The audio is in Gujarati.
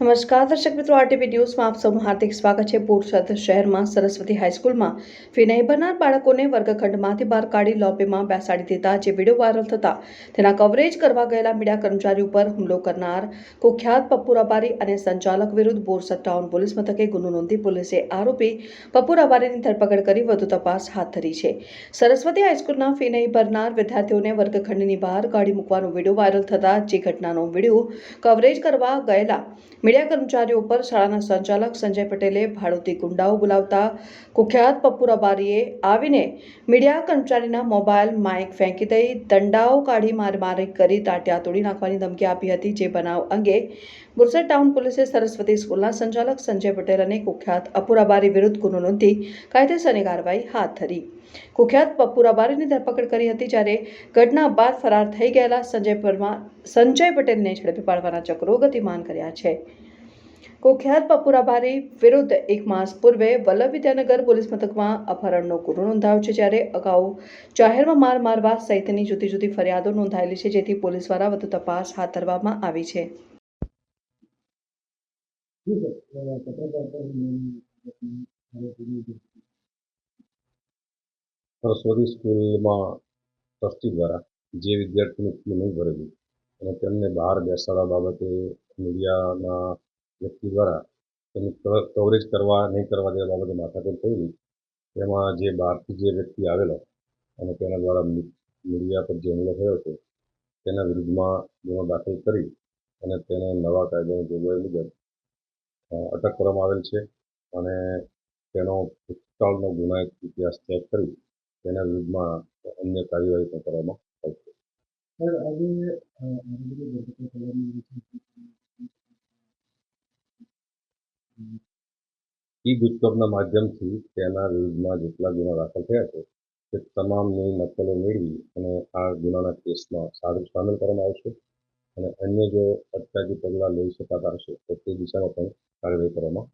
નમસ્કાર, દર્શક મિત્રો આરટીવી ન્યૂઝમાં આપ સૌનું હાર્દિક સ્વાગત છે. બોરસદ શહેરમાં સરસ્વતી હાઈસ્કૂલમાં વિનય ભરનાર બાળકોને વર્ગખંડમાંથી બહાર કાઢી લોબીમાં બેસાડી દીધા જે વીડિયો વાયરલ થતા તેના કવરેજ કરવા ગયેલા મીડિયા કર્મચારી ઉપર હુમલો કરનાર કુખ્યાત પપ્પુ રબારી અને સંચાલક વિરુદ્ધ બોરસદ ટાઉન પોલીસ મથકે ગુનો નોંધી પોલીસે આરોપી પપ્પુ રબારીની ધરપકડ કરી વધુ તપાસ હાથ ધરી છે. સરસ્વતી હાઈસ્કૂલના ફી ભરનાર વિદ્યાર્થીઓને વર્ગખંડની બહાર કાઢી મૂકવાનો વીડિયો વાયરલ થતા જે ઘટનાનો વીડિયો કવરેજ કરવા ગયેલા મીડિયા કર્મચારીઓ ઉપર શાળાના સંચાલક સંજય પટેલે ભાડુતી ગુંડાઓ બોલાવતા કુખ્યાત પપ્પુ રબારીએ આવીને મીડિયા કર્મચારીના મોબાઈલ માઇક ફેંકી દઈ દંડાઓ કાઢી મારમારી કરી તાટિયા તોડી નાખવાની ધમકી આપી હતી, જે બનાવ અંગે બોરસદ ટાઉન પોલીસે સરસ્વતી સ્કૂલના સંચાલક સંજય પટેલ અને કુખ્યાત અપુરાબારી વિરુદ્ધ ગુનો નોંધી કાયદેસરની કાર્યવાહી હાથ ધરી. કુખ્યાત પપુરાબારીની ધરપકડ કરી હતી જ્યારે ઘટના બાદ ફરાર થઈ ગયેલા સંજય પરમા સંજય પટેલને ઝડપી પાડવાના ચક્રો ગતિમાન કર્યા છે. કુખ્યાત પપુરાબારી વિરુદ્ધ એક માસ પૂર્વે વલ્લભ વિદ્યાનગર પોલીસ મથકમાં અપહરણનો ગુનો નોંધાયો છે જ્યારે અગાઉ જાહેરમાં માર મારવા સહિતની જુદી જુદી ફરિયાદો નોંધાયેલી છે જેથી પોલીસ દ્વારા વધુ તપાસ હાથ ધરવામાં આવી છે. જી સરસ્વતી સ્કૂલમાં ટ્રસ્ટી દ્વારા જે વિદ્યાર્થીની ફી નહીં ભરેલી, અને તેમને બહાર બેસાડવા બાબતે મીડિયાના વ્યક્તિ દ્વારા તેની કવરેજ કરવા નહીં કરવા દેવા બાબતે માથાકૂટ થયેલી. તેમાં જે બહારથી જે વ્યક્તિ આવેલો અને તેના દ્વારા મીડિયા પર જે હુમલો થયો છે, તેના વિરુદ્ધમાં ગુનો દાખલ કરી અને તેને નવા કાયદાની જોગવાઈ મુજબ અટક કરવામાં આવેલ છે અને તેનો ભૂતકાળનો ગુનાહિત ઇતિહાસ ચેક કરી તેના વિરુદ્ધમાં અન્ય કાર્યવાહી પણ કરવામાં આવશે ઈ ગુજકોપના માધ્યમથી તેના વિરુદ્ધમાં જેટલા ગુના દાખલ થયા છે તે તમામની નકલો મેળવી અને આ ગુનાના કેસમાં સારું સામેલ કરવામાં આવશે. અને અન્ય જો અટકાયતી પગલાં લઈ શકાતા હશે તો તે દિશામાં પણ કાર્યવાહી કરવામાં